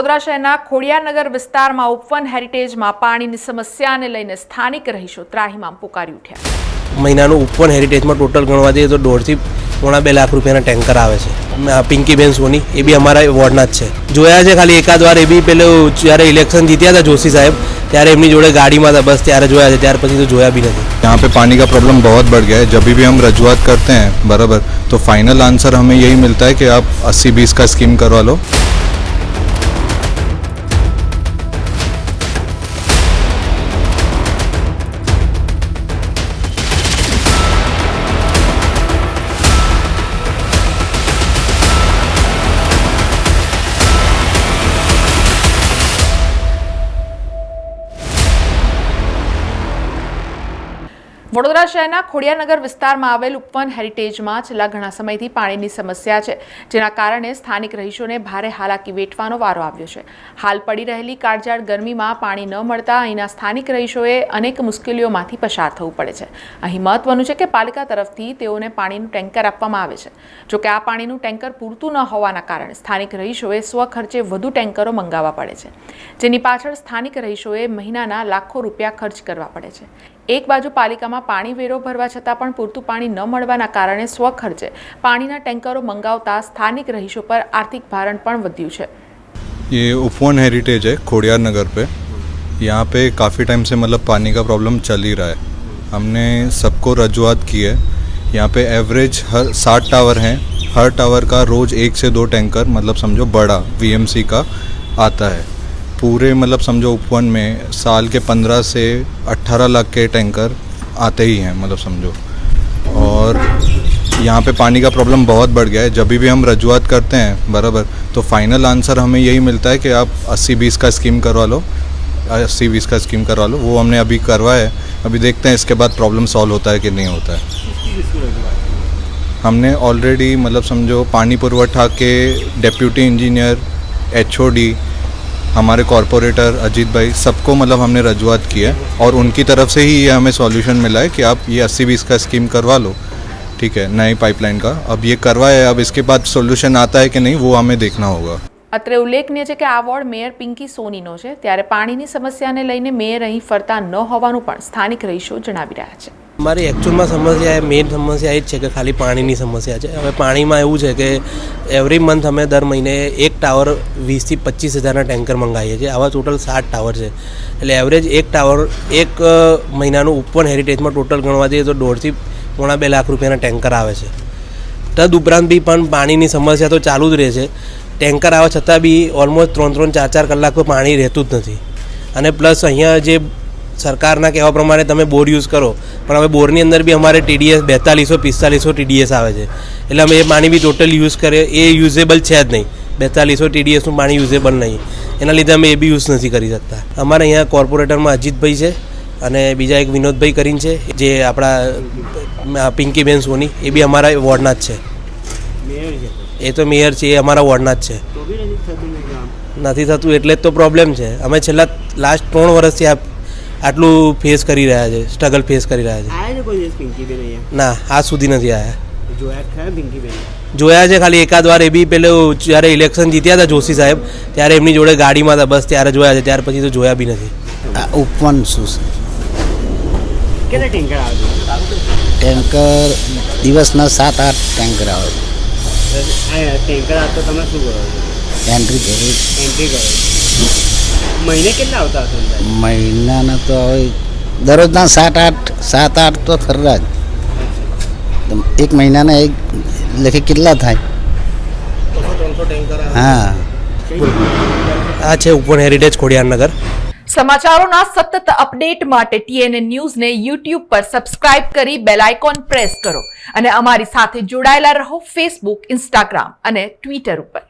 વડોદરા શહેરના ખોડિયારનગર વિસ્તારમાં ઉપવન હેરિટેજમાં પાણીની સમસ્યાને લઈને સ્થાનિક રહીશો ત્રાહિમામ પોકારી ઉઠ્યા મહિનાનું ઉપવન હેરિટેજમાં ટોટલ ગણવા જઈએ તો દોઢથી પોણા બે લાખ રૂપિયાના ટેન્કર આવે છે આ પિંકીબેન સોની એ બી અમારા વોર્ડના જ છે જોયા છે ખાલી એકાદ વાર એ બી પેલું જ્યારે ઇલેક્શન જીત્યા હતા જોશી સાહેબ ત્યારે એમની જોડે ગાડીમાં હતા બસ ત્યારે જોયા છે ત્યાર પછી તો જોયા બી નથી यहाँ पे पानी का प्रॉब्लम बहुत बढ़ गया है जब भी हम रजुआत करते हैं बराबर तो फाइनल आंसर हमें यही मिलता है कि आप 80 बीस का स्कीम करवा लो વડોદરા શહેરના ખોડિયાનગર વિસ્તારમાં આવેલ ઉપવન હેરિટેજમાં છેલ્લા ઘણા સમયથી પાણીની સમસ્યા છે, જેના કારણે સ્થાનિક રહીશોને ભારે હાલાકી વેઠવાનો વારો આવ્યો છે. હાલ પડી રહેલી કાળઝાળ ગરમીમાં પાણી ન મળતા અહીંના સ્થાનિક રહીશોએ અનેક મુશ્કેલીઓમાંથી પસાર થવું પડે છે. અહીં મહત્વનું છે કે પાલિકા તરફથી તેઓને પાણીનું ટેન્કર આપવામાં આવે છે. જોકે આ પાણીનું ટેન્કર પૂરતું ન હોવાના કારણે સ્થાનિક રહીશોએ સ્વખર્ચે વધુ ટેન્કરો મંગાવવા પડે છે. જેની પાછળ સ્થાનિક રહીશોએ મહિનાના લાખો રૂપિયા ખર્ચ કરવા પડે છે. એક બાજુ પાલિકામાં પાણી વેરો ભરવા છતાં પણ પૂરતું પાણી ન મળવાના કારણે સ્વખર્ચે પાણીના ટેન્કરો મંગાવતા સ્થાનિક રહીશો પર આર્થિક ભારણ પણ વધ્યું છે ये उपवन हेरिटेज है खोड़ियार नगर पे यहाँ पे काफ़ी टाइम से मतलब पानी का प्रॉब्लम चल ही रहा है हमने सबको रजुआत की है यहाँ पे एवरेज हर साठ टावर हैं हर टावर का रोज़ एक से दो टैंकर मतलब समझो बड़ा वीएमसी का आता है पूरे मतलब समझो उपवन में साल के पंद्रह से अट्ठारह लाख के टैंकर आते ही हैं मतलब समझो। और यहाँ पे पानी का प्रॉब्लम बहुत बढ़ गया है। जब भी हम रजुआत करते हैं, बराबर तो फाइनल आंसर हमें यही मिलता है कि आप 80 बीस का स्कीम करवा लो 80 बीस का स्कीम करवा लो, वो हमने अभी करवाया है। अभी देखते हैं इसके बाद प्रॉब्लम सॉल्व होता है कि नहीं होता है। हमने ऑलरेडी मतलब समझो, पानी पुरवठा के डेप्यूटी इंजीनियर, एचओडी हमारे कॉरपोरेटर अजीत भाई सबको मतलब हमने रजुआत की है और उनकी तरफ से ही ये हमें सॉल्यूशन मिला है कि आप ये अस्सी बीस का स्कीम करवा लो ठीक है नई पाइपलाइन का अब ये करवाया है अब इसके बाद सॉल्यूशन आता है कि नहीं वो हमें देखना होगा અત્રે ઉલ્લેખનીય છે કે આ વોર્ડ મેયર પિંકી સોનીનો છે ત્યારે પાણીની સમસ્યાને લઈને મેયર અહીં ફરતા ન હોવાનું પણ સ્થાનિક રહીશો જણાવી રહ્યા છે અમારી એકચ્યુઅલમાં સમસ્યા એ મેઇન સમસ્યા એ જ છે કે ખાલી પાણીની સમસ્યા છે. હવે પાણીમાં એવું છે કે એવરી મંથ અમે દર મહિને એક ટાવર વીસથી પચીસ હજારના ટેન્કર મંગાવીએ છીએ. આવા ટોટલ સાત ટાવર છે. એટલે એવરેજ એક ટાવર એક મહિનાનું ઉપવન હેરિટેજમાં ટોટલ ગણવા જઈએ તો દોઢથી પોણા બે લાખ રૂપિયાના ટેન્કર આવે છે. તદ ઉપરાંત બી પણ પાણીની સમસ્યા તો ચાલુ જ રહે છે. ટેન્કર આવવા છતાં બી ઓલમોસ્ટ ત્રણ ત્રણ ચાર ચાર કલાક પાણી રહેતું જ નથી. અને પ્લસ અહીંયા જે સરકારના કહેવા પ્રમાણે તમે બોર યુઝ કરો. પણ હવે બોરની અંદર બી અમારે ટીડીએસ બેતાલીસો પિસ્તાલીસો ટીડીએસ આવે છે. એટલે અમે એ પાણી બી ટોટલ યુઝ કરીએ. એ યુઝેબલ છે જ નહીં. બેતાલીસો ટીડીએસનું પાણી યુઝેબલ નહીં. એના લીધે અમે એ બી યુઝ નથી કરી શકતા. અમારે અહીંયા કોર્પોરેટરમાં અજીતભાઈ છે અને બીજા એક વિનોદભાઈ કરીને છે જે આપણા પિંકીબેન સોની એ બી અમારા વોર્ડના જ છે. એ તો મેયર છે એ અમારા વોર્ડના જ છે. નથી થતું એટલે જ તો પ્રોબ્લેમ છે. અમે છેલ્લા લાસ્ટ ત્રણ વર્ષથી આ આટલું ફેસ કરી રહ્યા છે સ્ટ્રગલ ફેસ કરી રહ્યા છે. આયા ના આજ સુધી નથી આવ્યા જોયા છે ખાલી એકાદ વાર એ બી પેલું જ્યારે ઇલેક્શન જીત્યા હતા જોશી સાહેબ ત્યારે એમની જોડે ગાડીમાં હતા બસ ત્યારે જોયા છે ત્યાર પછી તો જોયા બી નથી. આ ઉપવન શું છે? ટેન્કર દિવસના સાત આઠ ટેન્કર આવે છે. આ ટેન્કર આવે તમે શું કરો એન્ટ્રી કરી. એન્ટ્રી કરો છો. મહિને કેટલા આવતા હશે મહિનાના તો હવે દરરોજના સાત આઠ સાત આઠ તો ખરા જ. એક મહિનાના એક લખે કેટલા થાય? હા. આ છે ઉપર હેરિટેજ ખોડિયારનગર. સમાચારોના સતત અપડેટ માટે ટીએનએ ન્યૂઝને યુટ્યુબ પર સબસ્ક્રાઇબ કરી બેલ આઇકોન પ્રેસ કરો અને અમારી સાથે જોડાયેલા રહો ફેસબુક ઇન્સ્ટાગ્રામ અને ટ્વિટર ઉપર.